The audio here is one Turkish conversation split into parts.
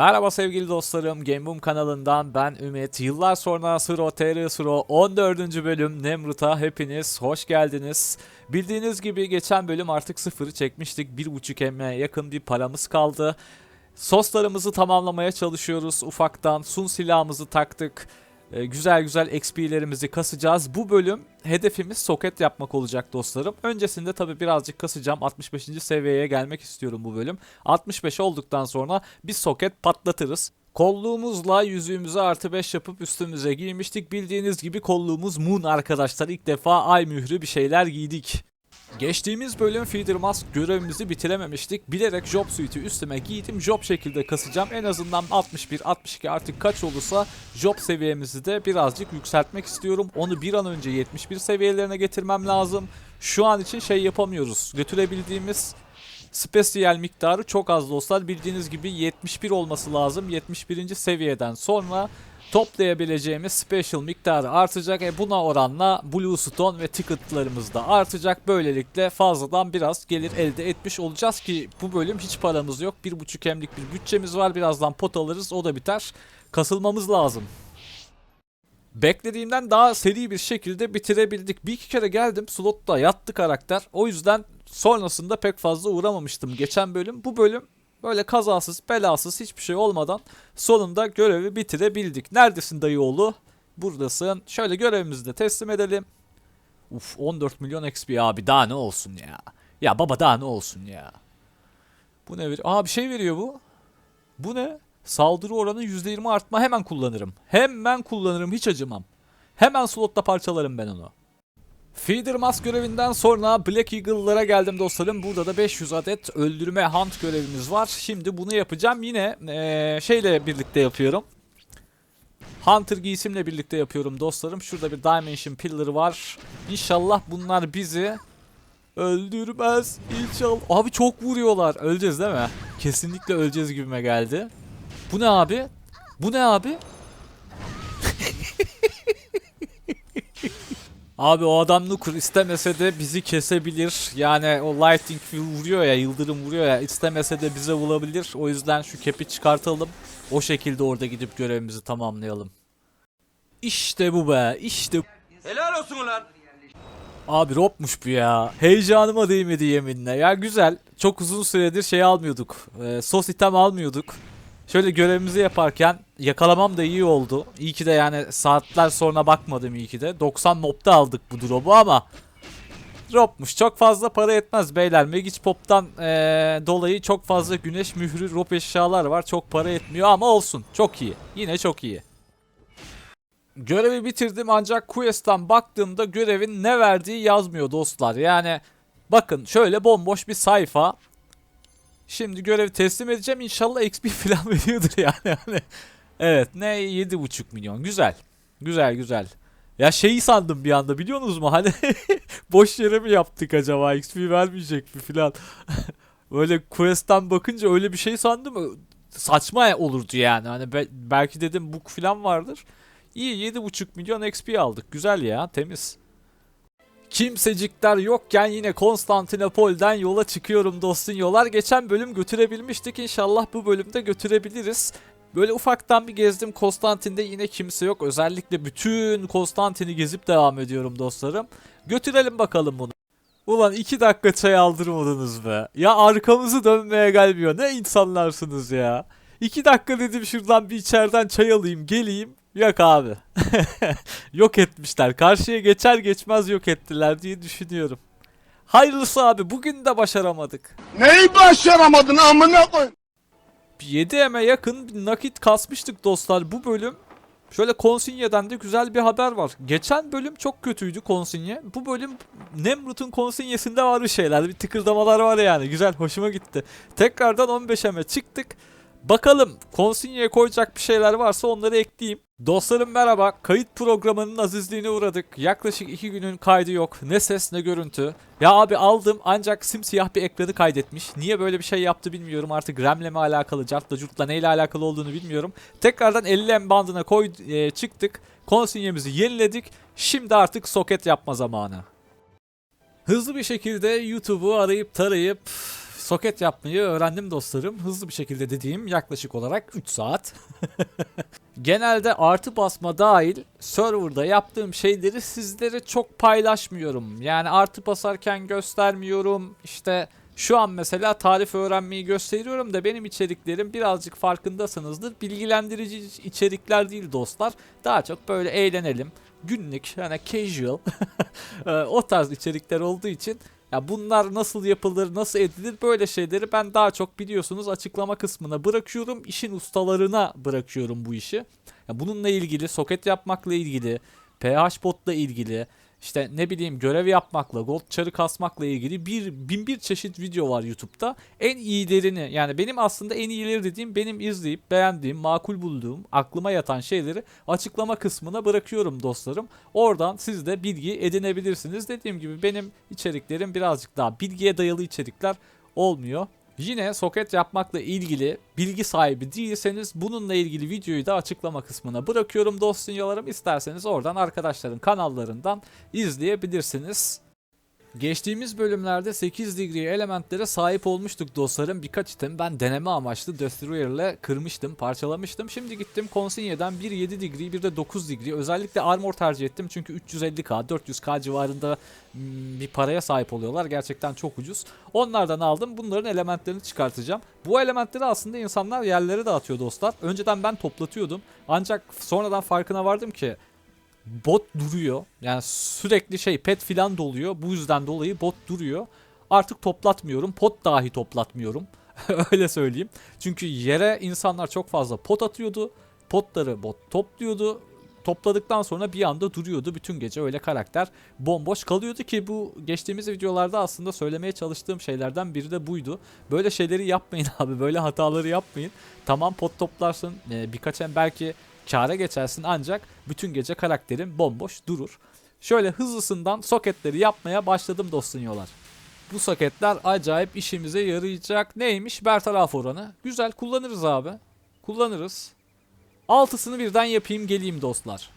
Merhaba sevgili dostlarım, Gameboom kanalından ben Ümit. Yıllar sonra Suro TR Suro 14. bölüm Nemrut'a hepiniz hoş geldiniz. Bildiğiniz gibi geçen bölüm artık sıfırı çekmiştik. 1.5 M'ye yakın bir paramız kaldı. Soslarımızı tamamlamaya çalışıyoruz ufaktan. Sun silahımızı taktık. Ee, güzel güzel XP'lerimizi kasacağız. Bu bölüm hedefimiz soket yapmak olacak dostlarım. Öncesinde tabi birazcık kasacağım. 65. seviyeye gelmek istiyorum bu bölüm. 65 olduktan sonra bir soket patlatırız. Kolluğumuzla yüzüğümüzü artı 5 yapıp üstümüze giymiştik. Bildiğiniz gibi kolluğumuz Moon arkadaşlar. İlk defa ay mührü bir şeyler giydik. Geçtiğimiz bölüm Feeder Mask görevimizi bitirememiştik. Bilerek Job Suite'i üstüme giydim. Job şekilde kasacağım. En azından 61, 62 artık kaç olursa Job seviyemizi de birazcık yükseltmek istiyorum. Onu bir an önce 71 seviyelerine getirmem lazım. Şu an için şey yapamıyoruz. Götürebildiğimiz spesiyel miktarı çok az dostlar. Bildiğiniz gibi 71 olması lazım. 71. seviyeden sonra toplayabileceğimiz special miktarı artacak. E buna oranla Blue Stone ve ticketlarımız da artacak. Böylelikle fazladan biraz gelir elde etmiş olacağız ki bu bölüm hiç paramız yok. 1.5 hemlik bir bütçemiz var. Birazdan pot alırız o da biter. Kasılmamız lazım. Beklediğimden daha seri bir şekilde bitirebildik. Bir iki kere geldim slotta yattı karakter. O yüzden sonrasında pek fazla uğramamıştım geçen bölüm. Bu bölüm böyle kazasız belasız hiçbir şey olmadan sonunda görevi bitirebildik. Neredesin dayıoğlu? Buradasın. Şöyle görevimizi de teslim edelim. Uf 14 milyon XP abi daha ne olsun ya. Ya baba daha ne olsun ya. Bu ne veriyor? Aa bir şey veriyor bu. Bu ne? Saldırı oranı %20 artma hemen kullanırım. Hemen kullanırım hiç acımam. Hemen slotta parçalarım ben onu. Feeder Mask görevinden sonra Black Eagle'lara geldim dostlarım. Burada da 500 adet öldürme hunt görevimiz var. Şimdi bunu yapacağım. Yine eee, şeyle birlikte yapıyorum. Hunter giysimle birlikte yapıyorum dostlarım. Şurada bir Dimension Pillar var. İnşallah bunlar bizi öldürmez. İnşallah. Abi çok vuruyorlar. Öleceğiz değil mi? Kesinlikle öleceğiz gibime geldi. Bu ne abi? Bu ne abi? Abi o adam Nukur istemese de bizi kesebilir. Yani o lightning vuruyor ya, yıldırım vuruyor ya. istemese de bize vurabilir. O yüzden şu kepi çıkartalım. O şekilde orada gidip görevimizi tamamlayalım. İşte bu be. işte Helal olsun ulan. Abi ropmuş bu ya. Heyecanıma değmedi yeminle. Ya güzel. Çok uzun süredir şey almıyorduk. Ee, sos item almıyorduk. Şöyle görevimizi yaparken yakalamam da iyi oldu. İyi ki de yani saatler sonra bakmadım iyi ki de. 90 nopta aldık bu drop'u ama Dropmuş. Çok fazla para etmez beyler. Magic Pop'tan ee, dolayı çok fazla güneş mührü rop eşyalar var. Çok para etmiyor ama olsun. Çok iyi. Yine çok iyi. Görevi bitirdim ancak Quest'tan baktığımda görevin ne verdiği yazmıyor dostlar. Yani bakın şöyle bomboş bir sayfa. Şimdi görevi teslim edeceğim. İnşallah XP falan veriyordur yani. Hani evet ne 7.5 milyon. Güzel. Güzel güzel. Ya şeyi sandım bir anda biliyor musunuz mu? Hani boş yere mi yaptık acaba? XP vermeyecek mi falan. Böyle Quest'tan bakınca öyle bir şey sandım. Saçma olurdu yani. Hani be- belki dedim book falan vardır. İyi 7.5 milyon XP aldık. Güzel ya temiz. Kimsecikler yokken yine Konstantinopol'den yola çıkıyorum dostun yollar. Geçen bölüm götürebilmiştik. İnşallah bu bölümde götürebiliriz. Böyle ufaktan bir gezdim Konstantin'de yine kimse yok. Özellikle bütün Konstantin'i gezip devam ediyorum dostlarım. Götürelim bakalım bunu. Ulan iki dakika çay aldırmadınız be. Ya arkamızı dönmeye gelmiyor. Ne insanlarsınız ya. İki dakika dedim şuradan bir içeriden çay alayım geleyim. Yok abi. yok etmişler. Karşıya geçer geçmez yok ettiler diye düşünüyorum. Hayırlısı abi bugün de başaramadık. Neyi başaramadın amına koy? 7 eme yakın bir nakit kasmıştık dostlar bu bölüm. Şöyle Konsinye'den de güzel bir haber var. Geçen bölüm çok kötüydü Konsinye. Bu bölüm Nemrut'un Konsinyesinde var bir şeyler. Bir tıkırdamalar var yani. Güzel hoşuma gitti. Tekrardan 15 eme çıktık. Bakalım Konsinyeye koyacak bir şeyler varsa onları ekleyeyim. Dostlarım merhaba. Kayıt programının azizliğine uğradık. Yaklaşık 2 günün kaydı yok. Ne ses ne görüntü. Ya abi aldım ancak simsiyah bir ekranı kaydetmiş. Niye böyle bir şey yaptı bilmiyorum. Artık RAM'le mi alakalı, cartla curtla neyle alakalı olduğunu bilmiyorum. Tekrardan 50 M bandına koy e, çıktık. Konsinyemizi yeniledik. Şimdi artık soket yapma zamanı. Hızlı bir şekilde YouTube'u arayıp tarayıp soket yapmayı öğrendim dostlarım. Hızlı bir şekilde dediğim yaklaşık olarak 3 saat. Genelde artı basma dahil serverda yaptığım şeyleri sizlere çok paylaşmıyorum. Yani artı basarken göstermiyorum. İşte şu an mesela tarif öğrenmeyi gösteriyorum da benim içeriklerim birazcık farkındasınızdır. Bilgilendirici içerikler değil dostlar. Daha çok böyle eğlenelim. Günlük hani casual e, o tarz içerikler olduğu için ya bunlar nasıl yapılır, nasıl edilir böyle şeyleri ben daha çok biliyorsunuz açıklama kısmına bırakıyorum. İşin ustalarına bırakıyorum bu işi. Ya bununla ilgili, soket yapmakla ilgili, PH botla ilgili, işte ne bileyim görev yapmakla, gold çarı kasmakla ilgili bir bin bir çeşit video var YouTube'da. En iyilerini yani benim aslında en iyileri dediğim benim izleyip beğendiğim, makul bulduğum, aklıma yatan şeyleri açıklama kısmına bırakıyorum dostlarım. Oradan siz de bilgi edinebilirsiniz. Dediğim gibi benim içeriklerim birazcık daha bilgiye dayalı içerikler olmuyor. Yine soket yapmakla ilgili bilgi sahibi değilseniz bununla ilgili videoyu da açıklama kısmına bırakıyorum dostunyalarım. İsterseniz oradan arkadaşların kanallarından izleyebilirsiniz. Geçtiğimiz bölümlerde 8 degree elementlere sahip olmuştuk dostlarım. Birkaç item ben deneme amaçlı Destroyer ile kırmıştım, parçalamıştım. Şimdi gittim Consigne'den bir 7 degree bir de 9 degree. Özellikle armor tercih ettim çünkü 350k, 400k civarında mm, bir paraya sahip oluyorlar. Gerçekten çok ucuz. Onlardan aldım. Bunların elementlerini çıkartacağım. Bu elementleri aslında insanlar yerlere dağıtıyor dostlar. Önceden ben toplatıyordum. Ancak sonradan farkına vardım ki bot duruyor. Yani sürekli şey pet filan doluyor. Bu yüzden dolayı bot duruyor. Artık toplatmıyorum. Pot dahi toplatmıyorum. Öyle söyleyeyim. Çünkü yere insanlar çok fazla pot atıyordu. Potları bot topluyordu. Topladıktan sonra bir anda duruyordu. Bütün gece öyle karakter bomboş kalıyordu ki bu geçtiğimiz videolarda aslında söylemeye çalıştığım şeylerden biri de buydu. Böyle şeyleri yapmayın abi. Böyle hataları yapmayın. Tamam pot toplarsın. Ee, birkaç en belki kâra geçersin ancak bütün gece karakterin bomboş durur. Şöyle hızlısından soketleri yapmaya başladım dostun yolar. Bu soketler acayip işimize yarayacak. Neymiş? Bertaraf oranı. Güzel kullanırız abi. Kullanırız. Altısını birden yapayım geleyim dostlar.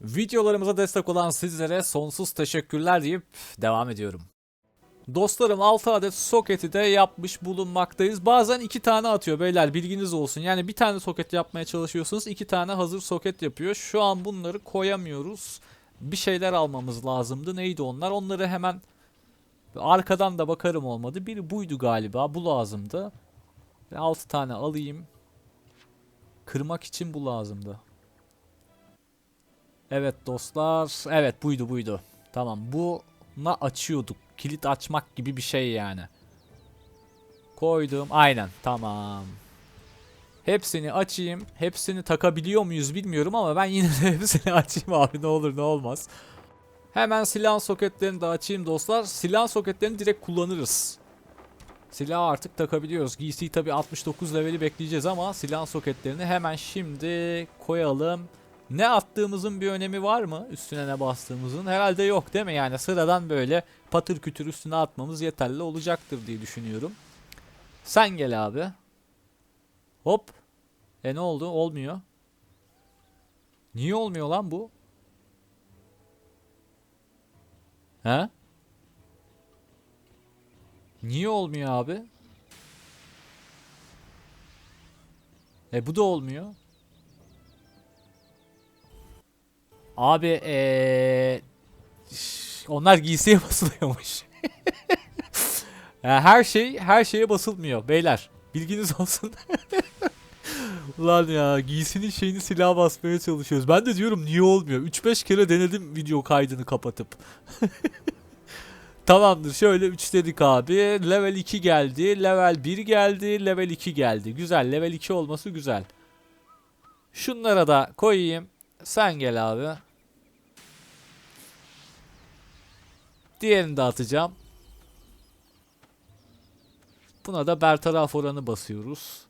Videolarımıza destek olan sizlere sonsuz teşekkürler deyip devam ediyorum. Dostlarım 6 adet soketi de yapmış bulunmaktayız. Bazen 2 tane atıyor beyler bilginiz olsun. Yani bir tane soket yapmaya çalışıyorsunuz 2 tane hazır soket yapıyor. Şu an bunları koyamıyoruz. Bir şeyler almamız lazımdı. Neydi onlar? Onları hemen arkadan da bakarım olmadı. Biri buydu galiba. Bu lazımdı. 6 tane alayım. Kırmak için bu lazımdı. Evet dostlar. Evet buydu buydu. Tamam buna açıyorduk. Kilit açmak gibi bir şey yani. Koydum. Aynen tamam. Hepsini açayım. Hepsini takabiliyor muyuz bilmiyorum ama ben yine de hepsini açayım abi ne olur ne olmaz. Hemen silah soketlerini de açayım dostlar. Silah soketlerini direkt kullanırız. Silahı artık takabiliyoruz. Giysiyi tabi 69 leveli bekleyeceğiz ama silah soketlerini hemen şimdi koyalım. Ne attığımızın bir önemi var mı? Üstüne ne bastığımızın? Herhalde yok değil mi? Yani sıradan böyle patır kütür üstüne atmamız yeterli olacaktır diye düşünüyorum. Sen gel abi. Hop. E ne oldu? Olmuyor. Niye olmuyor lan bu? He? Niye olmuyor abi? E bu da olmuyor. Abi şş, onlar giysiye basılıyormuş. Her şey her şeye basılmıyor beyler. Bilginiz olsun. Ulan ya giysinin şeyini silah basmaya çalışıyoruz. Ben de diyorum niye olmuyor? 3-5 kere denedim video kaydını kapatıp. Tamamdır şöyle 3 dedik abi. Level 2 geldi. Level 1 geldi. Level 2 geldi. Güzel. Level 2 olması güzel. Şunlara da koyayım. Sen gel abi. Diğerini de atacağım. Buna da bertaraf oranı basıyoruz.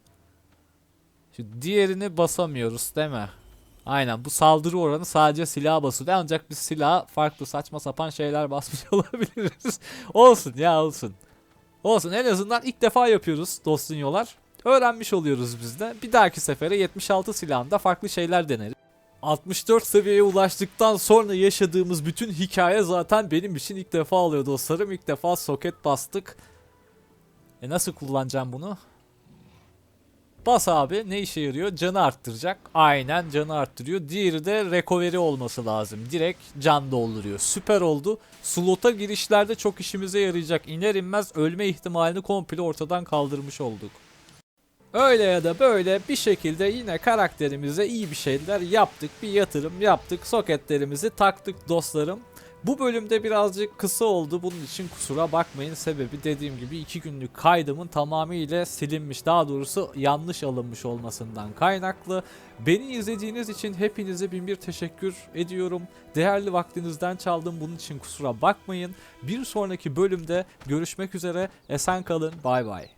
Şu diğerini basamıyoruz değil mi? Aynen bu saldırı oranı sadece silah basılıyor ancak biz silah farklı saçma sapan şeyler basmış olabiliriz. olsun ya olsun. Olsun en azından ilk defa yapıyoruz dostunyolar. Öğrenmiş oluyoruz biz de. Bir dahaki sefere 76 silahında farklı şeyler deneriz. 64 seviyeye ulaştıktan sonra yaşadığımız bütün hikaye zaten benim için ilk defa oluyor dostlarım. İlk defa soket bastık. E nasıl kullanacağım bunu? Bas abi ne işe yarıyor? Canı arttıracak. Aynen canı arttırıyor. Diğeri de recovery olması lazım. Direkt can dolduruyor. Süper oldu. Slota girişlerde çok işimize yarayacak. İner inmez ölme ihtimalini komple ortadan kaldırmış olduk. Öyle ya da böyle bir şekilde yine karakterimize iyi bir şeyler yaptık. Bir yatırım yaptık. Soketlerimizi taktık dostlarım. Bu bölümde birazcık kısa oldu. Bunun için kusura bakmayın. Sebebi dediğim gibi 2 günlük kaydımın tamamıyla silinmiş. Daha doğrusu yanlış alınmış olmasından kaynaklı. Beni izlediğiniz için hepinize bin bir teşekkür ediyorum. Değerli vaktinizden çaldım. Bunun için kusura bakmayın. Bir sonraki bölümde görüşmek üzere. Esen kalın. Bay bay.